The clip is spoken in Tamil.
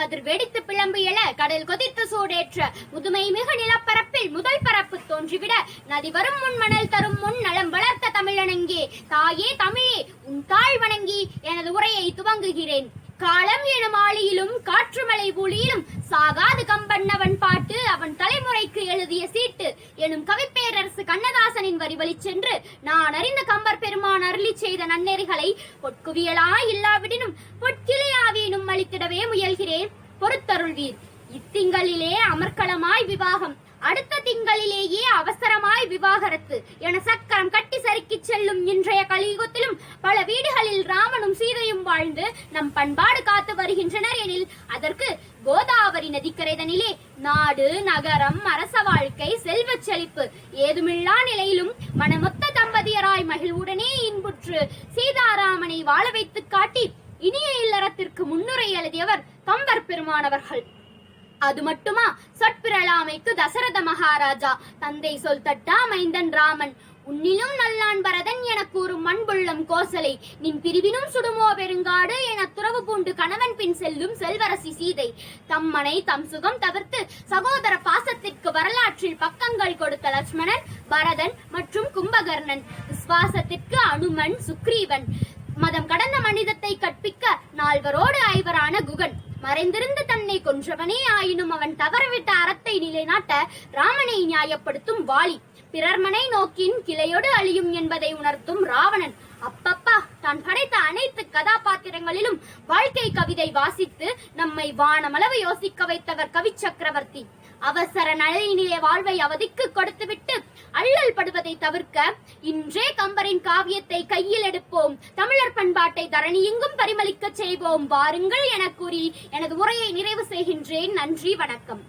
கதிர் வெடித்து பிளம்பு எழ கடல் கொதித்து சூடேற்ற. முதுமை மிகு நிலப்பரப்பில் முதல் பரப்பு தோன்றிவிட. நதி வரும் முன் மணல் தரும் முன் நலம் வளர்த்த தமிழனங்கே தாயே தமிழே உன் தாழ் வணங்கி எனது உரையை துவங்குகிறேன். காலம் எனும் ஆளியிலும் காற்று மலை பூலியிலும் சாகாது கம்பண்ணவன் பாட்டு அவன் தலைமுறைக்கு எழுதிய சீட்டு எனும் கவிப்பேரரசு கண்ணதாசனின் வரி வழிச் சென்று நான் அறிந்த கம்பர் பெருமான் அருளி செய்த நன்னெறிகளை பொற்குவியலா இல்லாவிடனும் பொற்கிளியா அளித்திடவே முயல்கிறேன். பொறுத்தருள்வீர். இத்திங்களிலே அமர்க்களமாய் விவாகம். அடுத்த திங்களிலேயே அவசரமாய் விவாகரத்து என சக்கரம் கட்டி சறுக்கி செல்லும் இன்றைய கலியுகத்திலும் பல வீடுகளில் ராமனும் சீதையும் வாழ்ந்து நம் பண்பாடு காத்து வருகின்றனர் எனில் அதற்கு கோதாவரி நதிக்கரைதனிலே நாடு நகரம் அரச வாழ்க்கை செல்வ செழிப்பு ஏதுமில்லா நிலையிலும் மனமொத்த தம்பதியராய் மகிழ்வுடனே இன்புற்று சீதாராமனை வாழ வைத்து காட்டி இனிய இல்லறத்திற்கு முன்னுரை எழுதியவர் கம்பர் பெருமானவர்கள். அது மட்டுமா? சொற்பிரளாமைக்கு தசரத மகாராஜா. தந்தை சொல் தட்டா மைந்தன் ராமன். உன்னிலும் நல்லான் பரதன் என கூறும் மண்புள்ளம் கோசலை. நின் பிரிவினும் சுடுமோ பெருங்காடு என துறவு பூண்டு கணவன் பின் செல்லும் செல்வரசி சீதை. தம்மனை தம் சுகம் தவிர்த்து சகோதர பாசத்திற்கு வரலாற்றில் பக்கங்கள் கொடுத்த லட்சுமணன் பரதன் மற்றும் கும்பகர்ணன். விசுவாசத்திற்கு அனுமன் சுக்ரீவன். மதம் கடந்த மனிதத்தை கற்பிக்க நால்வரோடு ஐவரான குகன். மறைந்திருந்து தன்னை கொன்றவனே ஆயினும் அவன் தவறவிட்ட அறத்தை நிலைநாட்ட ராமனை நியாயப்படுத்தும் வாலி. பிறர்மனை நோக்கின் கிளையோடு அழியும் என்பதை உணர்த்தும் ராவணன். அப்பப்பா தான் படைத்த அனைத்து கதாபாத்திரங்களிலும் வாழ்க்கை கவிதை வாசித்து நம்மை வானமளவு யோசிக்க வைத்தவர் கவி சக்கரவர்த்தி அவசர நலையினிலே வாழ்வை அவதிக்கு கொடுத்துவிட்டு அல்லல் படுவதை தவிர்க்க இன்றே கம்பரின் காவியத்தை கையில் எடுப்போம். தமிழர் பண்பாட்டை தரணி எங்கும் பரிமளிக்க செய்வோம். வாருங்கள் என கூறி எனது உரையை நிறைவு செய்கின்றேன். நன்றி வணக்கம்.